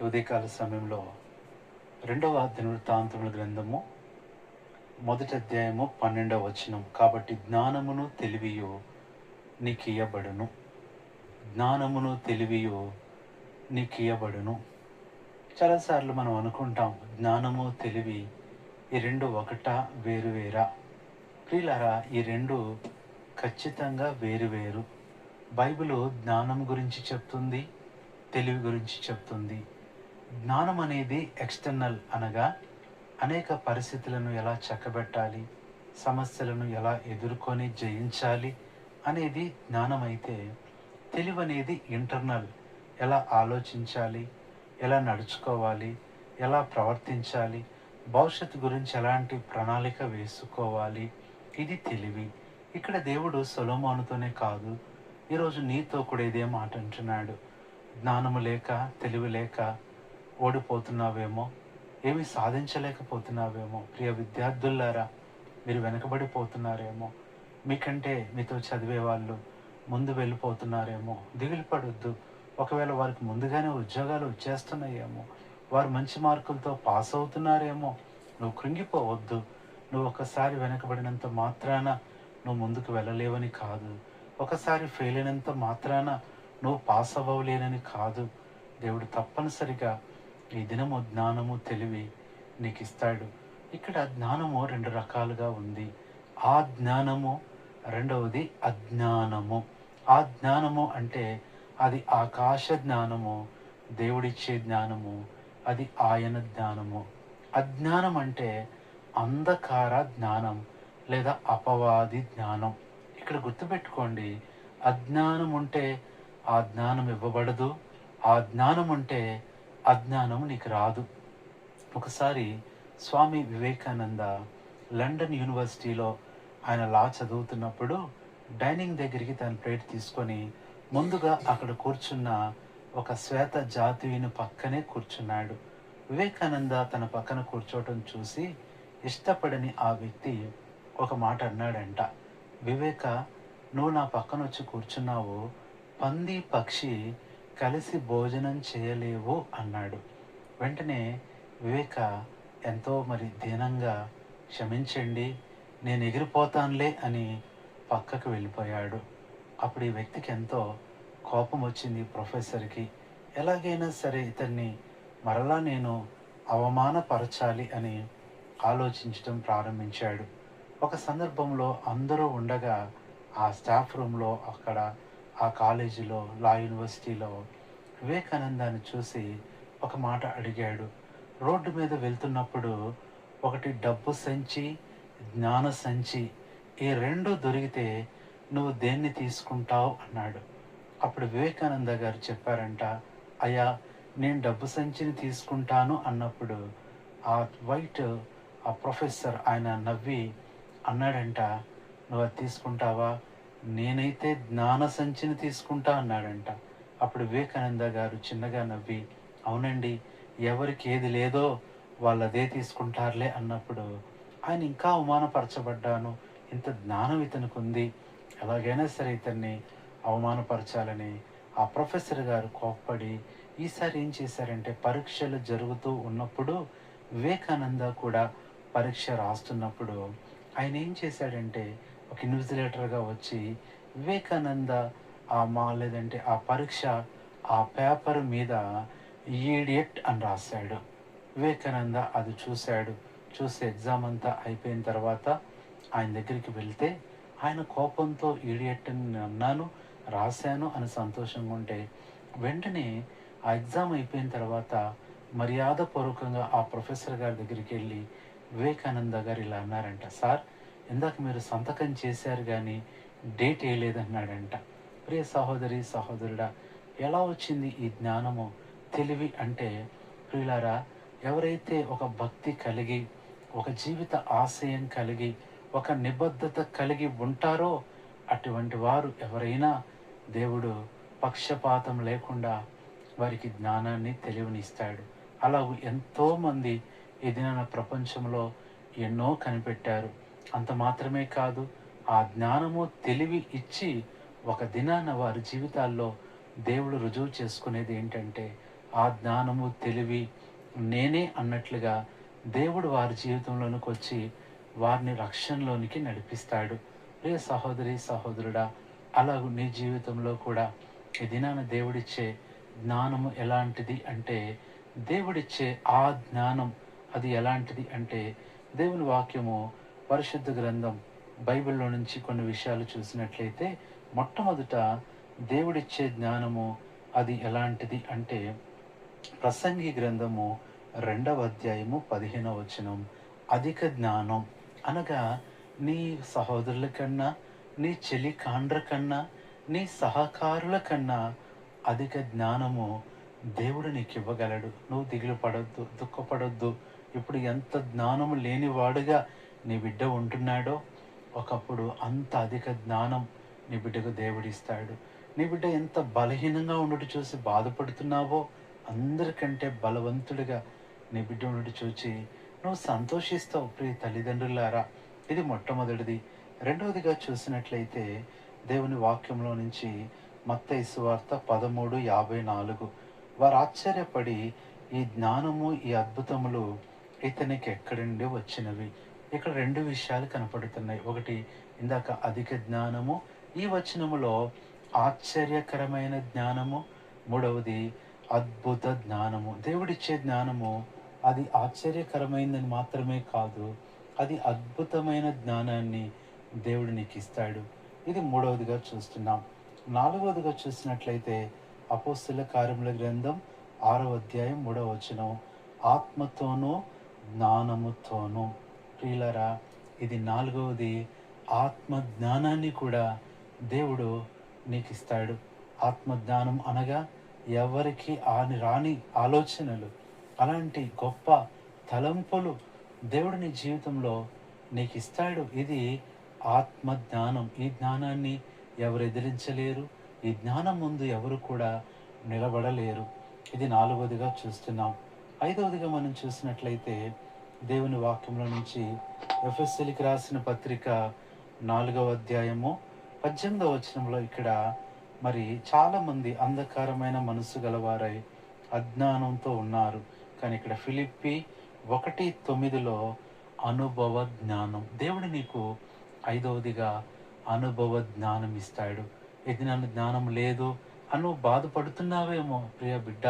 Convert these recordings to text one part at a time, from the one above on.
ఈ ఉదయకాల సమయంలో రెండవ దినవృత్తాంతముల గ్రంథము మొదటి అధ్యాయము పన్నెండవ వచనం. కాబట్టి జ్ఞానమును తెలివియు నీకియబడును జ్ఞానమును తెలివియు నీకియబడును చాలాసార్లు మనం అనుకుంటాం జ్ఞానము తెలివి ఈ రెండు ఒకటా వేరు వేరా? ప్రియులారా ఈ రెండు ఖచ్చితంగా వేరు వేరు. బైబిల్ జ్ఞానం గురించి చెప్తుంది తెలివి గురించి చెప్తుంది. జ్ఞానం అనేది ఎక్స్టర్నల్ అనగా అనేక పరిస్థితులను ఎలా చక్కబెట్టాలి సమస్యలను ఎలా ఎదుర్కొని జయించాలి అనేది జ్ఞానం అయితే తెలివి అనేది ఇంటర్నల్ ఎలా ఆలోచించాలి ఎలా నడుచుకోవాలి ఎలా ప్రవర్తించాలి భవిష్యత్తు గురించి ఎలాంటి ప్రణాళిక వేసుకోవాలి ఇది తెలివి. ఇక్కడ దేవుడు సొలోమోనుతోనే కాదు ఈరోజు నీతో కూడా ఇదే మాట అంటున్నాడు. జ్ఞానము లేక తెలివి లేక ఓడిపోతున్నావేమో? ఏమి సాధించలేకపోతున్నావేమో? ప్రియ విద్యార్థులారా మీరు వెనకబడిపోతున్నారేమో? మీకంటే మీతో చదివే వాళ్ళు ముందు వెళ్ళిపోతున్నారేమో? దిగులు పడొద్దు. ఒకవేళ వారికి ముందుగానే ఉద్యోగాలు వచ్చేస్తున్నాయేమో? వారు మంచి మార్కులతో పాస్ అవుతున్నారేమో? నువ్వు కృంగిపోవద్దు. నువ్వు ఒకసారి వెనకబడినంత మాత్రాన నువ్వు ముందుకు వెళ్ళలేవని కాదు. ఒకసారి ఫెయిల్ అయినంత మాత్రాన నువ్వు పాస్ అవ్వలేనని కాదు. దేవుడు తప్పనిసరిగా ఈ దినము జ్ఞానము తెలివి నీకు ఇస్తాడు ఇక్కడ జ్ఞానము రెండు రకాలుగా ఉంది. ఆ జ్ఞానము రెండవది అజ్ఞానము. ఆ జ్ఞానము అంటే అది ఆకాశ జ్ఞానము దేవుడిచ్చే జ్ఞానము అది ఆయన జ్ఞానము. అజ్ఞానం అంటే అంధకార జ్ఞానం లేదా అపవాది జ్ఞానం. ఇక్కడ గుర్తుపెట్టుకోండి అజ్ఞానం ఉంటే ఆ జ్ఞానం ఇవ్వబడదు ఆ జ్ఞానం ఉంటే అజ్ఞానం నీకు రాదు. ఒకసారి స్వామి వివేకానంద లండన్ యూనివర్సిటీలో ఆయన లా చదువుతున్నప్పుడు డైనింగ్ దగ్గరికి తన ప్లేట్ తీసుకొని ముందుగా అక్కడ కూర్చున్న ఒక శ్వేత జాతీయుని పక్కనే కూర్చున్నాడు. వివేకానంద తన పక్కన కూర్చోవటం చూసి ఇష్టపడని ఆ వ్యక్తి ఒక మాట అన్నాడంట. వివేక నువ్వు నా పక్కన వచ్చి కూర్చున్నావు. పంది పక్షి కలిసి భోజనం చేయలేవు అన్నాడు. వెంటనే వివేక ఎంతో మరి దీనంగా క్షమించండి నేను ఎగిరిపోతానులే అని పక్కకు వెళ్ళిపోయాడు. అప్పుడు ఈ వ్యక్తికి ఎంతో కోపం వచ్చింది ప్రొఫెసర్కి. ఎలాగైనా సరే ఇతన్ని మరలా నేను అవమానపరచాలి అని ఆలోచించడం ప్రారంభించాడు. ఒక సందర్భంలో అందరూ ఉండగా ఆ స్టాఫ్ రూమ్లో అక్కడ ఆ కాలేజీలో లా యూనివర్సిటీలో వివేకానందాన్ని చూసి ఒక మాట అడిగాడు. రోడ్డు మీద వెళ్తున్నప్పుడు ఒకటి డబ్బు సంచి జ్ఞాన సంచి ఈ రెండు దొరికితే నువ్వు దేన్ని తీసుకుంటావు అన్నాడు. అప్పుడు వివేకానంద గారు చెప్పారంట అయ్యా నేను డబ్బు సంచిని తీసుకుంటాను అన్నప్పుడు ఆ వైట్ ఆ ప్రొఫెసర్ ఆయన నవ్వి అన్నాడంట నువ్వు అది తీసుకుంటావా? నేనైతే జ్ఞాన సంచిని తీసుకుంటా అన్నాడంట. అప్పుడు వివేకానంద గారు చిన్నగా నవ్వి అవునండి ఎవరికి ఏది లేదో వాళ్ళదే తీసుకుంటారులే అన్నప్పుడు ఆయన ఇంకా అవమానపరచబడ్డాను. ఇంత జ్ఞానం ఇతనికి ఉంది ఎలాగైనా సరే ఇతన్ని అవమానపరచాలని. ఆ ప్రొఫెసర్ గారు కోప్పడి ఈసారి ఏం చేశారంటే పరీక్షలు జరుగుతూ ఉన్నప్పుడు వివేకానంద కూడా పరీక్ష రాస్తున్నప్పుడు ఆయన ఏం చేశాడంటే ఒక ఇన్విజిలేటర్గా వచ్చి వివేకానంద ఆ మా లేదంటే ఆ పరీక్ష ఆ పేపర్ మీద ఈడియట్ అని రాశాడు. వివేకానంద అది చూశాడు. చూసి ఎగ్జామ్ అంతా అయిపోయిన తర్వాత ఆయన దగ్గరికి వెళ్తే ఆయన కోపంతో ఈడియట్ అని అన్నాను రాశాను అని సంతోషంగా ఉంటే వెంటనే ఆ ఎగ్జామ్ అయిపోయిన తర్వాత మర్యాదపూర్వకంగా ఆ ప్రొఫెసర్ గారి దగ్గరికి వెళ్ళి వివేకానంద గారు ఇలా అన్నారంట సార్ ఇందాక మీరు సంతకం చేశారు కానీ డేట్ వేయలేదన్నాడంట. ప్రియ సహోదరి సహోదరుడా ఎలా వచ్చింది ఈ జ్ఞానము? తెలివి అంటే ప్రియులారా ఎవరైతే ఒక భక్తి కలిగి ఒక జీవిత ఆశయం కలిగి ఒక నిబద్ధత కలిగి ఉంటారో అటువంటి వారు ఎవరైనా దేవుడు పక్షపాతం లేకుండా వారికి జ్ఞానాన్ని తెలివినిస్తాడు అలా ఎంతోమంది ఈ దినాన ప్రపంచంలో ఎన్నో కనిపెట్టారు. అంత మాత్రమే కాదు ఆ జ్ఞానము తెలివి ఇచ్చి ఒక దినాన వారి జీవితాల్లో దేవుడు రుజువు చేసుకునేది ఏంటంటే ఆ జ్ఞానము తెలివి నేనే అన్నట్లుగా దేవుడు వారి జీవితంలోనికి వచ్చి వారిని రక్షణలోనికి నడిపిస్తాడు. ప్రియ సహోదరి సహోదరుడా అలాగూ నీ జీవితంలో కూడా ఈ దినాన దేవుడిచ్చే జ్ఞానము ఎలాంటిది అంటే దేవుడిచ్చే ఆ జ్ఞానం అది ఎలాంటిది అంటే దేవుని వాక్యము పరిశుద్ధ గ్రంథం బైబిల్లో నుంచి కొన్ని విషయాలు చూసినట్లయితే మొట్టమొదట దేవుడిచ్చే జ్ఞానము అది ఎలాంటిది అంటే ప్రసంగి గ్రంథము రెండవ అధ్యాయము పదిహేనవ వచనం. అధిక జ్ఞానం. అనగా నీ సహోదరుల కన్నా నీ చెలి కాండ్ర కన్నా నీ సహకారుల కన్నా అధిక జ్ఞానము దేవుడు నీకు ఇవ్వగలడు నువ్వు దిగులు పడొద్దు దుఃఖపడొద్దు. ఇప్పుడు ఎంత జ్ఞానము లేనివాడుగా నీ బిడ్డ ఉంటున్నాడో ఒకప్పుడు అంత అధిక జ్ఞానం నీ బిడ్డకు దేవుడిస్తాడు. నీ బిడ్డ ఎంత బలహీనంగా ఉండటం చూసి బాధపడుతున్నావో అందరికంటే బలవంతుడిగా నీ బిడ్డ ఉండటం చూచి నువ్వు సంతోషిస్తావు ప్రియ తల్లిదండ్రులారా. ఇది మొట్టమొదటిది. రెండవదిగా చూసినట్లయితే దేవుని వాక్యంలో నుంచి మత్త సువార్త పదమూడు యాభై నాలుగు. వారు ఆశ్చర్యపడి ఈ జ్ఞానము ఈ అద్భుతములు ఇతనికి ఎక్కడి నుండి వచ్చినవి? ఇక్కడ రెండు విషయాలు కనపడుతున్నాయి. ఒకటి ఇందాక అధిక జ్ఞానము ఈ వచనములో ఆశ్చర్యకరమైన జ్ఞానము. మూడవది అద్భుత జ్ఞానము. దేవుడిచ్చే జ్ఞానము అది ఆశ్చర్యకరమైనదని మాత్రమే కాదు అది అద్భుతమైన జ్ఞానాన్ని దేవుడు నీకు ఇస్తాడు ఇది మూడవదిగా చూస్తున్నాం. నాలుగవదిగా చూసినట్లయితే అపోస్తుల కార్యముల గ్రంథం ఆరో అధ్యాయం మూడవ వచనం ఆత్మతోనూ జ్ఞానముతోనూ. ప్రియులరా ఇది నాలుగవది ఆత్మ జ్ఞానాన్ని కూడా దేవుడు నీకు ఇస్తాడు ఆత్మజ్ఞానం అనగా ఎవరికి ఆని రాని ఆలోచనలు అలాంటి గొప్ప తలంపులు దేవుడు నీ జీవితంలో నీకు ఇస్తాడు ఇది ఆత్మజ్ఞానం. ఈ జ్ఞానాన్ని ఎవరు ఎదిరించలేరు? ఈ జ్ఞానం ముందు ఎవరు కూడా నిలబడలేరు. ఇది నాలుగవదిగా చూస్తున్నాం. ఐదవదిగా మనం చూసినట్లయితే దేవుని వాక్యంలో నుంచి ఎఫ్ఎస్ఎల్కి రాసిన పత్రిక నాలుగవ అధ్యాయము పద్దెనిమిదవ వచనంలో ఇక్కడ మరి చాలామంది అంధకారమైన మనసు గలవారై అజ్ఞానంతో ఉన్నారు. కానీ ఇక్కడ ఫిలిప్పి ఒకటి తొమ్మిదిలో అనుభవ జ్ఞానం. దేవుడు నీకు ఐదవదిగా అనుభవ జ్ఞానం ఇస్తాడు. ఇది నన్ను జ్ఞానం లేదు అను బాధపడుతున్నావేమో ప్రియ బిడ్డ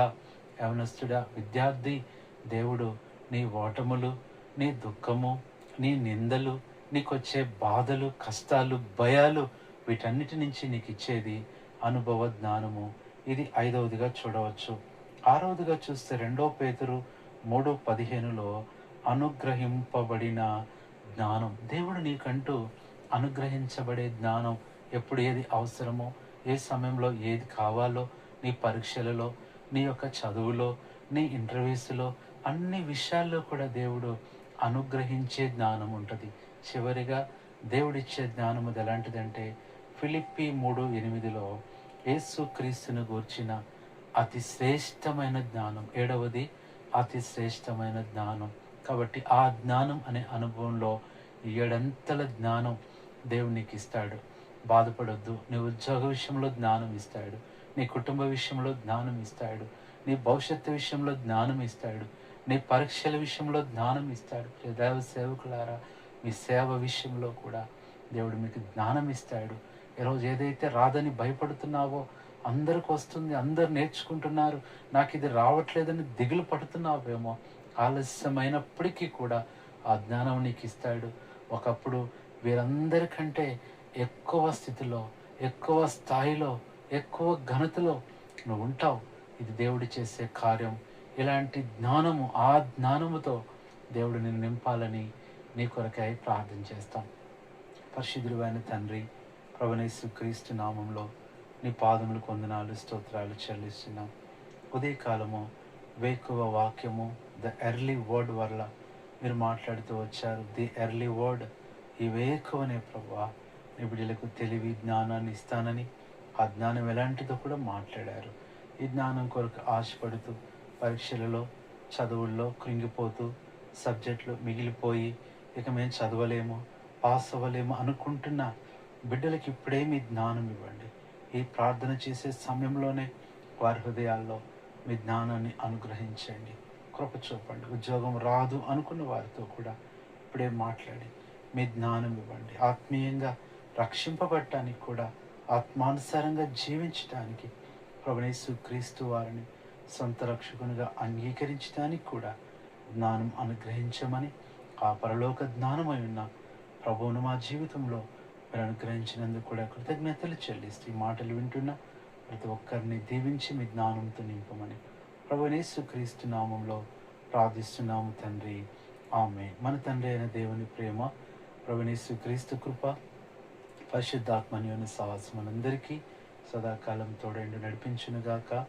యవనస్తుడా విద్యార్థి దేవుడు నీ ఓటములు నీ దుఃఖము నీ నిందలు నీకొచ్చే బాధలు కష్టాలు భయాలు వీటన్నిటి నుంచి నీకు ఇచ్చేది అనుభవ జ్ఞానము. ఇది ఐదవదిగా చూడవచ్చు. ఆరవదిగా చూస్తే రెండో పేతురు మూడు పదిహేనులో అనుగ్రహింపబడిన జ్ఞానం. దేవుడు నీకంటూ అనుగ్రహించబడే జ్ఞానం ఎప్పుడు ఏది అవసరమో ఏ సమయంలో ఏది కావాలో నీ పరీక్షలలో నీ యొక్క చదువులో నీ ఇంటర్వ్యూస్లో అన్ని విషయాల్లో కూడా దేవుడు అనుగ్రహించే జ్ఞానం ఉంటుంది. చివరిగా దేవుడిచ్చే జ్ఞానం అది ఎలాంటిదంటే ఫిలిప్పి మూడు ఎనిమిదిలో యేసు క్రీస్తుని గూర్చిన అతి శ్రేష్టమైన జ్ఞానం. ఏడవది? అతి శ్రేష్టమైన జ్ఞానం. కాబట్టి ఆ జ్ఞానం అనే అనుభవంలో ఏడంతల జ్ఞానం దేవుడు నీకు ఇస్తాడు బాధపడొద్దు. నీ ఉద్యోగ విషయంలో జ్ఞానం ఇస్తాడు. నీ కుటుంబ విషయంలో జ్ఞానం ఇస్తాడు. నీ భవిష్యత్తు విషయంలో జ్ఞానం ఇస్తాడు. నీ పరీక్షల విషయంలో జ్ఞానం ఇస్తాడు. దైవ సేవకులారా మీ సేవ విషయంలో కూడా దేవుడు మీకు జ్ఞానం ఇస్తాడు. ఈరోజు ఏదైతే రాదని భయపడుతున్నావో అందరికి వస్తుంది అందరు నేర్చుకుంటున్నారు నాకు ఇది రావట్లేదని దిగులు పడుతున్నావేమో ఆలస్యమైనప్పటికీ కూడా ఆ జ్ఞానం నీకు ఇస్తాడు. ఒకప్పుడు వీరందరికంటే ఎక్కువ స్థితిలో ఎక్కువ స్థాయిలో ఎక్కువ ఘనతలో నువ్వు ఉంటావు. ఇది దేవుడు చేసే కార్యం. ఇలాంటి జ్ఞానము ఆ జ్ఞానముతో దేవుడు నిన్ను నింపాలని నీ కొరకై ప్రార్థన చేస్తాం. పరిశుద్ధుడైన తండ్రి ప్రవణేశ్వ క్రీస్తు నామంలో నీ పాదములు కొందనాలు స్తోత్రాలు చెల్లిస్తున్నాం. ఉదయకాలము వేకువ వాక్యము ద ఎర్లీ వర్డ్ వల్ల మీరు మాట్లాడుతూ వచ్చారు. ది ఎర్లీ వర్డ్ ఈ వేకువనే ప్రభా నీ బిడ్డలకు తెలివి జ్ఞానాన్ని ఇస్తానని ఆ జ్ఞానం ఎలాంటిదో కూడా మాట్లాడారు. ఈ జ్ఞానం కొరకు ఆశపడుతూ పరీక్షలలో చదువుల్లో కృంగిపోతూ సబ్జెక్టులు మిగిలిపోయి ఇక మేము చదవలేము పాస్ అవ్వలేము అనుకుంటున్న బిడ్డలకి ఇప్పుడే మీ జ్ఞానం ఇవ్వండి. ఈ ప్రార్థన చేసే సమయంలోనే వారి హృదయాల్లో మీ జ్ఞానాన్ని అనుగ్రహించండి. కృప చూపండి. ఉద్యోగం రాదు అనుకున్న వారితో కూడా ఇప్పుడే మాట్లాడి మీ జ్ఞానం ఇవ్వండి. ఆత్మీయంగా రక్షింపబడటానికి కూడా ఆత్మానుసారంగా జీవించటానికి ప్రభునేసు క్రీస్తు వారిని సొంత రక్షకునిగా అంగీకరించడానికి కూడా జ్ఞానం అనుగ్రహించమని ఆ పరలోక జ్ఞానమై ఉన్న ప్రభువును మా జీవితంలో మీరు అనుగ్రహించినందుకు కూడా కృతజ్ఞతలు చెల్లిస్తూ ఈ మాటలు వింటున్న ప్రతి ఒక్కరిని దీవించి మీ జ్ఞానంతో నింపమని ప్రభునేసు క్రీస్తు నామంలో ప్రార్థిస్తున్నాము తండ్రి. ఆమె మన తండ్రి అయిన దేవుని ప్రేమ ప్రభునేసు క్రీస్తు కృప పరిశుద్ధాత్మని సహవాసం మనందరికీ సదాకాలం తోడేండు నడిపించునుగాక.